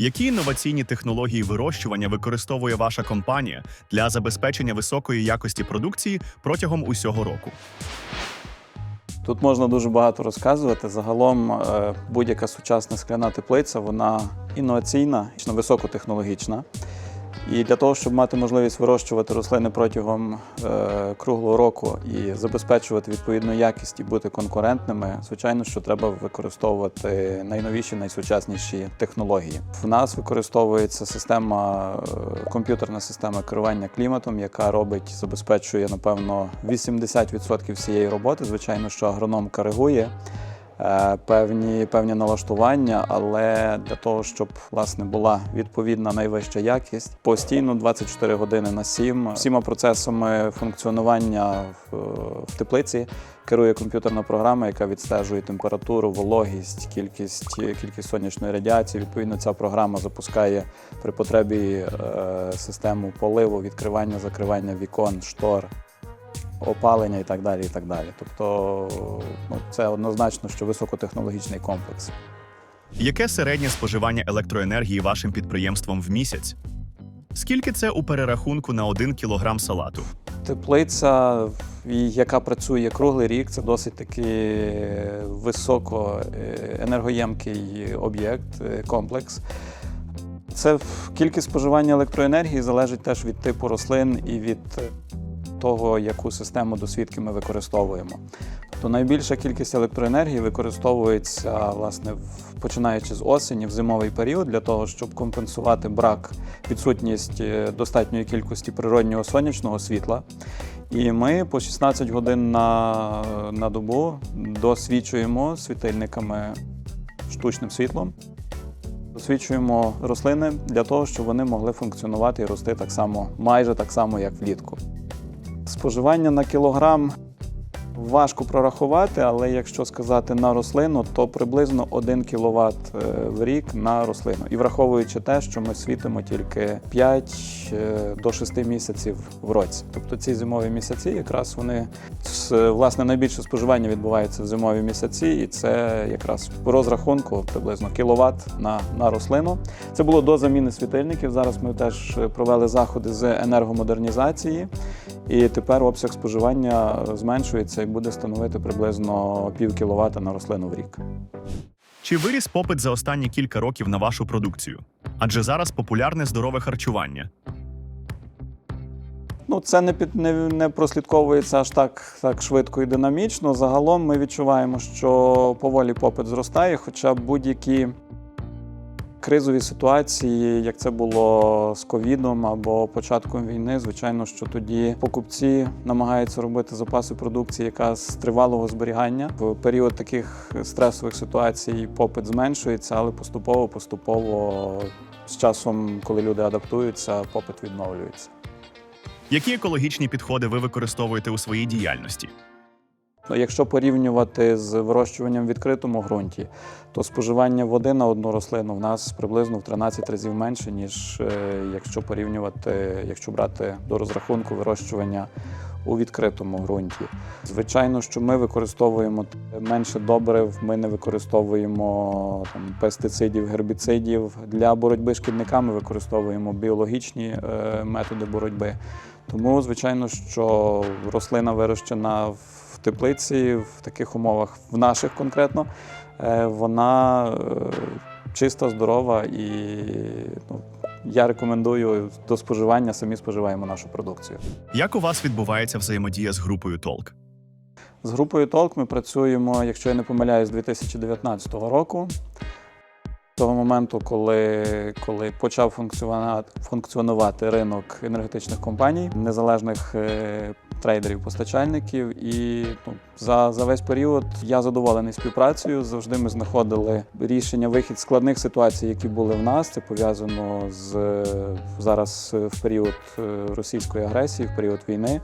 Які інноваційні технології вирощування використовує ваша компанія для забезпечення високої якості продукції протягом усього року? Тут можна дуже багато розказувати. Загалом е, будь-яка сучасна скляна теплиця вона інноваційна, високотехнологічна. І для того, щоб мати можливість вирощувати рослини протягом е, круглого року і забезпечувати відповідну якість і бути конкурентними, звичайно, що треба використовувати найновіші, найсучасніші технології. В нас використовується система, е, комп'ютерна система керування кліматом, яка робить, забезпечує, напевно, 80% всієї роботи. Звичайно, що агроном коригує певні, певні налаштування, але для того, щоб власне була відповідна найвища якість, постійно 24 години на 7 всіма процесами функціонування в, в теплиці керує комп'ютерна програма, яка відстежує температуру, вологість, кількість, кількість сонячної радіації. Відповідно, ця програма запускає при потребі е, систему поливу, відкривання, закривання вікон, штор опалення і так далі. і так далі. Тобто ну, це однозначно, що високотехнологічний комплекс. Яке середнє споживання електроенергії вашим підприємством в місяць? Скільки це у перерахунку на 1 кілограм салату? Теплиця, яка працює круглий рік, це досить таки високо е, енергоємкий об'єкт, е, комплекс. Це кількість споживання електроенергії залежить теж від типу рослин і від е, того, яку систему досвідки ми використовуємо. Тобто найбільша кількість електроенергії використовується власне починаючи з осені в зимовий період для того, щоб компенсувати брак, відсутність е, достатньої кількості природнього сонячного світла. І ми по 16 годин на, на добу досвічуємо світильниками штучним світлом. Освічуємо рослини для того, щоб вони могли функціонувати і рости так само, майже так само, як влітку. Споживання на кілограм важко прорахувати, але якщо сказати на рослину, то приблизно 1 кВт в рік на рослину. І враховуючи те, що ми світимо тільки 5 е, до 6 місяців в році. Тобто ці зимові місяці, якраз вони власне найбільше споживання відбувається в зимові місяці, і це якраз по розрахунку приблизно кіловат на, на рослину. Це було до заміни світильників. Зараз ми теж провели заходи з енергомодернізації. І тепер обсяг споживання зменшується і буде становити приблизно пів кіловата на рослину в рік. Чи виріс попит за останні кілька років на вашу продукцію? Адже зараз популярне здорове харчування. Ну, це не під не, не прослідковується аж так, так швидко і динамічно. Загалом ми відчуваємо, що поволі попит зростає, хоча будь-які кризові ситуації, як це було з ковідом або початком війни, звичайно, що тоді покупці намагаються робити запаси продукції, яка з тривалого зберігання. В період таких стресових ситуацій попит зменшується, але поступово, поступово з часом, коли люди адаптуються, попит відновлюється. Які екологічні підходи ви використовуєте у своїй діяльності? Ну, Якщо порівнювати з вирощуванням в відкритому ґрунті, то споживання води на одну рослину в нас приблизно в 13 разів менше, ніж е, якщо порівнювати, якщо брати до розрахунку вирощування у відкритому ґрунті. Звичайно, що ми використовуємо менше добрив, ми не використовуємо там, пестицидів, гербіцидів. Для боротьби з шкідниками використовуємо біологічні е, методи боротьби. Тому, звичайно, що рослина вирощена в теплиці в таких умовах, в наших конкретно, е, вона е, чиста, здорова і ну, я рекомендую до споживання, самі споживаємо нашу продукцію. Як у вас відбувається взаємодія з групою Толк? З групою Толк ми працюємо, якщо я не помиляюсь, з 2019 року. З того моменту, коли, коли почав функціонувати, функціонувати ринок енергетичних компаній, незалежних е, трейдерів, постачальників. І ну, за, за весь період я задоволений співпрацею. Завжди ми знаходили рішення, вихід складних ситуацій, які були в нас. Це пов'язано з зараз е, в період е, російської агресії, в період війни.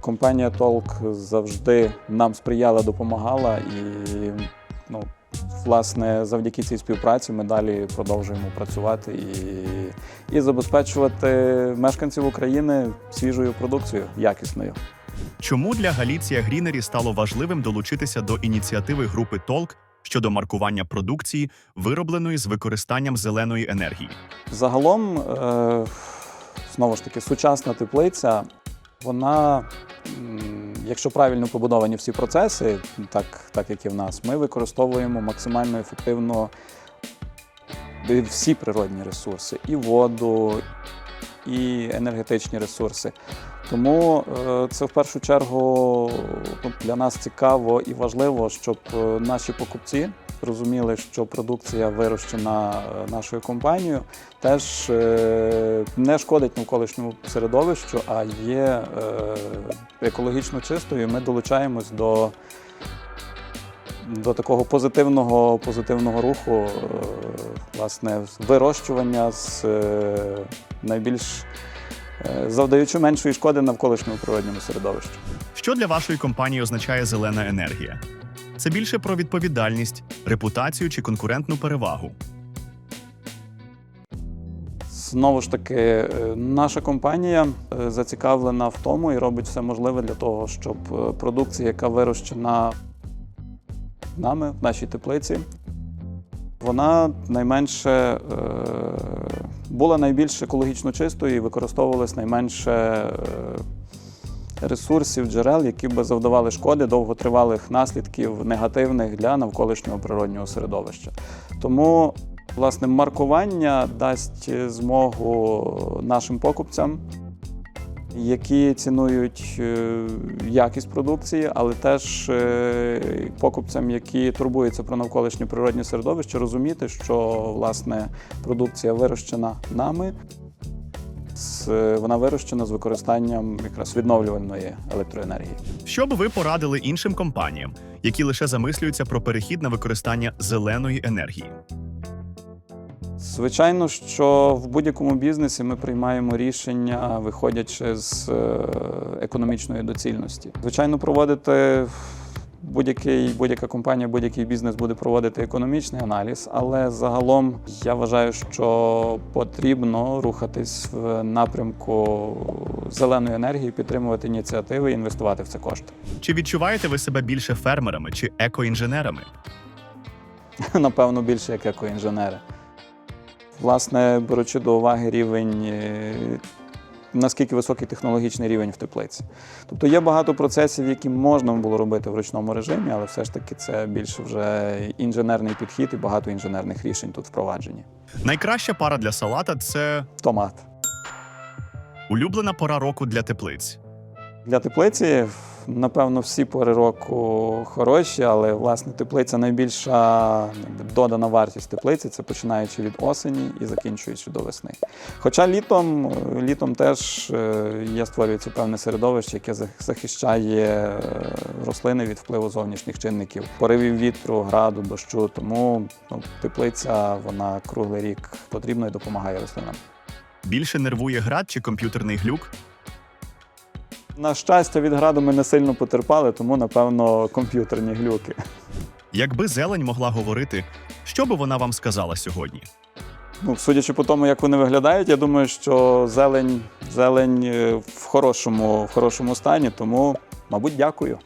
Компанія Толк завжди нам сприяла, допомагала, і ну, власне завдяки цій співпраці ми далі продовжуємо працювати і, і забезпечувати мешканців України свіжою продукцією, якісною. Чому для Галіція Грінері стало важливим долучитися до ініціативи групи Толк щодо маркування продукції, виробленої з використанням зеленої енергії? Загалом, е, знову ж таки, сучасна теплиця, вона, якщо правильно побудовані всі процеси, так, так як і в нас, ми використовуємо максимально ефективно е, всі природні ресурси, і воду, і енергетичні ресурси. Тому е, це в першу чергу ну, для нас цікаво і важливо, щоб е, наші покупці розуміли, що продукція вирощена е, нашою компанією, теж е, не шкодить навколишньому середовищу, а є е, екологічно чистою. Ми долучаємось до, до такого позитивного, позитивного руху, власне, вирощування з найбільш завдаючи меншої шкоди навколишньому природньому середовищу. Що для вашої компанії означає зелена енергія? Це більше про відповідальність, репутацію чи конкурентну перевагу. Знову ж таки, е, наша компанія е, зацікавлена в тому і робить все можливе для того, щоб е, продукція, яка вирощена нами в нашій теплиці, вона найменше була найбільш екологічно чистою і використовувалась найменше ресурсів, джерел, які би завдавали шкоди довготривалих наслідків негативних для навколишнього природнього середовища. Тому Власне, маркування дасть змогу нашим покупцям, які цінують е, якість продукції, але теж е, покупцям, які турбуються про навколишнє природне середовище, розуміти, що власне продукція вирощена нами, вона вирощена з використанням якраз відновлювальної електроенергії. Що б ви порадили іншим компаніям, які лише замислюються про перехід на використання зеленої енергії? Звичайно, що в будь-якому бізнесі ми приймаємо рішення, виходячи з е, економічної доцільності. Звичайно, проводити будь-яка компанія, будь-який бізнес буде проводити економічний аналіз, але загалом я вважаю, що потрібно рухатись в напрямку зеленої енергії, підтримувати ініціативи і інвестувати в це кошти. Чи відчуваєте ви себе більше фермерами чи екоінженерами? напевно, більше як екоінженери. Власне, беручи до уваги рівень, е, наскільки високий технологічний рівень в теплиці. Тобто є багато процесів, які можна було робити в ручному режимі, але все ж таки це більше вже інженерний підхід і багато інженерних рішень тут впроваджені. Найкраща пара для салата це Томат. улюблена пора року для теплиць. Для теплиці, напевно, всі пори року хороші, але власне теплиця найбільша додана вартість теплиці це починаючи від осені і закінчуючи до весни. Хоча літом, літом теж е, є створюється певне середовище, яке зах- захищає е, рослини від впливу зовнішніх чинників, поривів вітру, граду, дощу. Тому ну, теплиця вона круглий рік потрібна і допомагає рослинам. Більше нервує град чи комп'ютерний глюк? На щастя, від граду ми не сильно потерпали, тому напевно комп'ютерні глюки. Якби зелень могла говорити, що би вона вам сказала сьогодні? Ну, судячи по тому, як вони виглядають, я думаю, що зелень, зелень е, в хорошому, в хорошому стані, тому, мабуть, дякую.